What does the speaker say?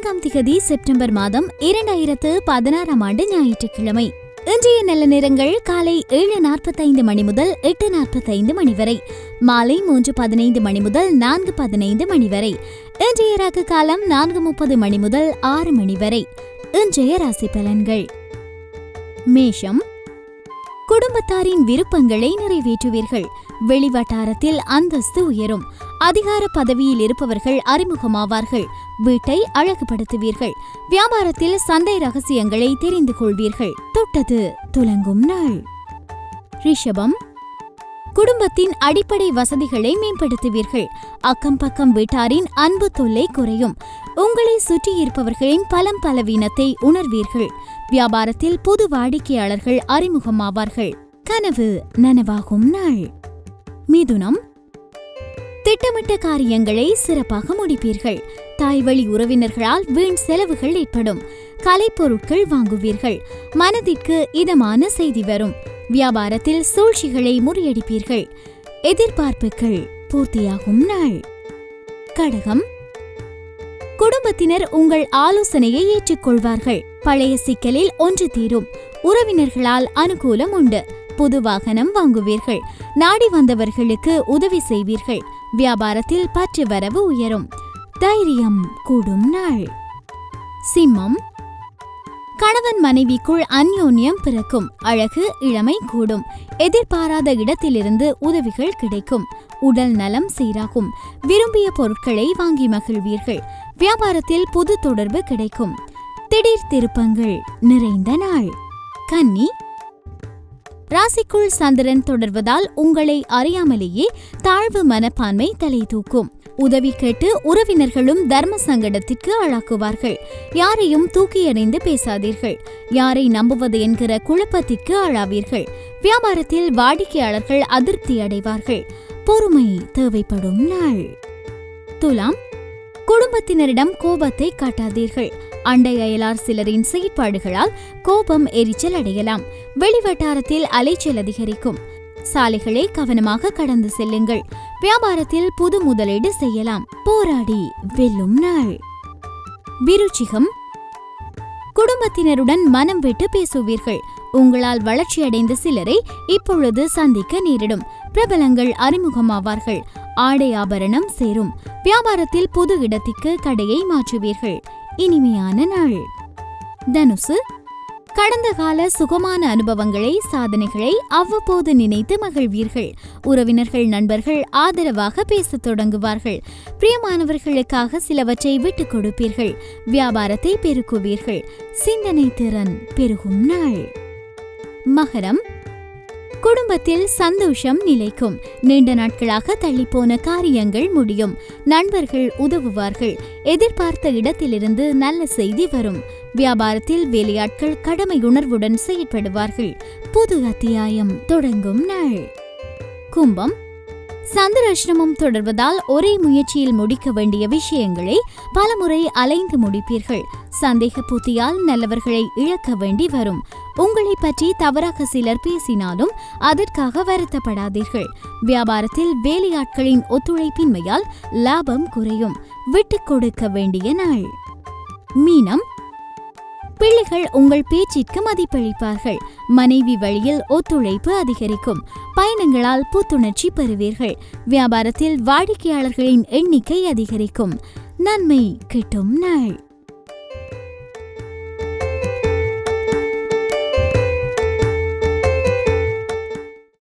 நான்காம் திகதி செப்டம்பர் மாதம் இரண்டாயிரத்து பதினாறாம் ஆண்டு ஞாயிற்றுக்கிழமை. இன்றைய நல்ல நேரங்கள் காலை ஏழு நாற்பத்தைந்து மணி முதல் எட்டு நாற்பத்தைந்து மணி வரை. மாலை மூன்று பதினைந்து மணி முதல் நான்கு பதினைந்து மணி வரை. இன்றைய ராகு காலம் நான்கு முப்பது மணி முதல் ஆறு மணி வரை. இன்றைய ராசி பலன்கள். மேஷம் குடும்பத்தாரின் விருப்பங்களை நிறைவேற்றுவீர்கள். வெளிவட்டாரத்தில் அந்தஸ்து உயரும். அதிகார பதவியில் இருப்பவர்கள் அறிமுகமாவார்கள். வீட்டை அழகுபடுத்துவீர்கள். வியாபாரத்தில் சந்தை ரகசியங்களை தெரிந்து கொள்வீர்கள். தொட்டது. துலங்கும் நாள். ரிஷபம். குடும்பத்தின் அடிப்படை வசதிகளை மேம்படுத்துவீர்கள். அக்கம் பக்கம் வீட்டாரின் அன்பு தொல்லை குறையும். உங்களை சுற்றி இருப்பவர்களின் பலம் பலவீனத்தை உணர்வீர்கள். வியாபாரத்தில் புது வாடிக்கையாளர்கள் அறிமுகமாவார்கள். கனவு நனவாகும் நாள். மிதுனம். திட்டமிட்ட காரியங்களை சிறப்பாக முடிப்பீர்கள். தாய்வழி உறவினர்களால் வீண் செலவுகள் ஏற்படும். கலைப்பொருட்கள் வாங்குவீர்கள். மனதிற்கு இதமான செய்தி வரும். வியாபாரத்தில் சூழ்ச்சிகளை முறியடிப்பீர்கள். எதிர்பார்ப்புகள் பூர்த்தியாகும் நாள். கடகம். குடும்பத்தினர் உங்கள் ஆலோசனையை ஏற்றுக்கொள்வார்கள். பழைய சிக்கலில் ஒன்று தீரும். உறவினர்களால் அனுகூலம் உண்டு. புது வாகனம் வாங்குவீர்கள். நாடி வந்தவர்களுக்கு உதவி செய்வீர்கள். வியாபாரத்தில் பற்று வரவு உயரும். தைரியம் கூடும் நாள். சிம்மம் கணவன் மனைவிக்குள் அந்யோன்யம் பிறக்கும். அழகு இளமை கூடும். எதிர்பாராத இடத்திலிருந்து உதவிகள் கிடைக்கும். உடல் நலம் சீராகும். விரும்பிய பொருட்களை வாங்கி மகிழ்வீர்கள். வியாபாரத்தில் புது தொடர்பு கிடைக்கும். திடீர் திருப்பங்கள் நிறைந்த நாள். கன்னி. ராசிக்குள் சந்திரன் தொடர்வதால் உங்களை அறியாமலேயே தாழ்வு மனப்பான்மை தலை தூக்கும். உதவி கேட்டு உறவினர்களும் தர்ம சங்கடத்திற்கு ஆளாக்குவார்கள். யாரையும் தூக்கி எறிந்து பேசாதீர்கள். யாரை நம்புவது என்கிற குழப்பத்திற்கு ஆளாவீர்கள். வியாபாரத்தில் வாடிக்கையாளர்கள் அதிருப்தி அடைவார்கள். பொறுமை தேவைப்படும் நாள். துலாம் குடும்பத்தினரிடம் கோபத்தை காட்டாதீர்கள். அண்டை அயலார் சிலரின் செயற்பாடுகளால் கோபம் எரிச்சல் அடையலாம். வெளிவட்டாரத்தில் அலைச்சல் அதிகரிக்கும். சாலைகளை கவனமாக கடந்து செல்லுங்கள். வியாபாரத்தில் புது முதலீடு செய்யலாம். போராடி வெல்லும் நாள். விருச்சிகம். குடும்பத்தினருடன் மனம் விட்டு பேசுவீர்கள். உங்களால் வளர்ச்சியடைந்த சிலரை இப்பொழுது சந்திக்க நேரிடும். பிரபலங்கள் அறிமுகமாவார்கள். ஆடை ஆபரணம் சேரும். வியாபாரத்தில் புது இடத்திற்கு கடையை மாற்றுவீர்கள். இனிமையான நாள். தனுசு. கடந்த கால சுகமான அனுபவங்களை சாதனைகளை அவ்வப்போது நினைத்து மகிழ்வீர்கள். உறவினர்கள் நண்பர்கள் ஆதரவாக பேசத் தொடங்குவார்கள். பிரியமானவர்களுக்காக சிலவற்றை விட்டுக் கொடுப்பீர்கள். வியாபாரத்தை பெருக்குவீர்கள். சிந்தனை திறன் பெருகும் நாள். மகரம் குடும்பத்தில் சந்தோஷம் நிலைக்கும். நீண்ட நாட்களாக தள்ளிப்போன காரியங்கள் முடியும். நண்பர்கள் உதவுவார்கள். எதிர்பார்த்த இடத்திலிருந்து நல்ல செய்தி வரும். வியாபாரத்தில் வேலையாட்கள் கடமையுணர்வுடன் செயற்படுவார்கள். புது அத்தியாயம் தொடங்கும் நாள். கும்பம் சந்திராஷ்டிரமம் தொடர்வதால் ஒரே முயற்சியில் முடிக்க வேண்டிய விஷயங்களை பலமுறை அலைந்து முடிப்பீர்கள். சந்தேக புத்தியால் நல்லவர்களை இழக்க வேண்டி வரும். உங்களை பற்றி தவறாக சிலர் பேசினாலும் அதற்காக வருத்தப்படாதீர்கள். வியாபாரத்தில் வேலையாட்களின் ஒத்துழைப்பின்மையால் லாபம் குறையும். விட்டுக் கொடுக்க வேண்டிய நாள். மீனம் பிள்ளைகள் உங்கள் பேச்சிற்கு மதிப்பளிப்பார்கள். மனைவி வழியில் ஒத்துழைப்பு அதிகரிக்கும். பயணங்களால் புத்துணர்ச்சி பெறுவீர்கள். வியாபாரத்தில் வாடிக்கையாளர்களின் எண்ணிக்கை அதிகரிக்கும். நன்மை கிட்டும் நாள்.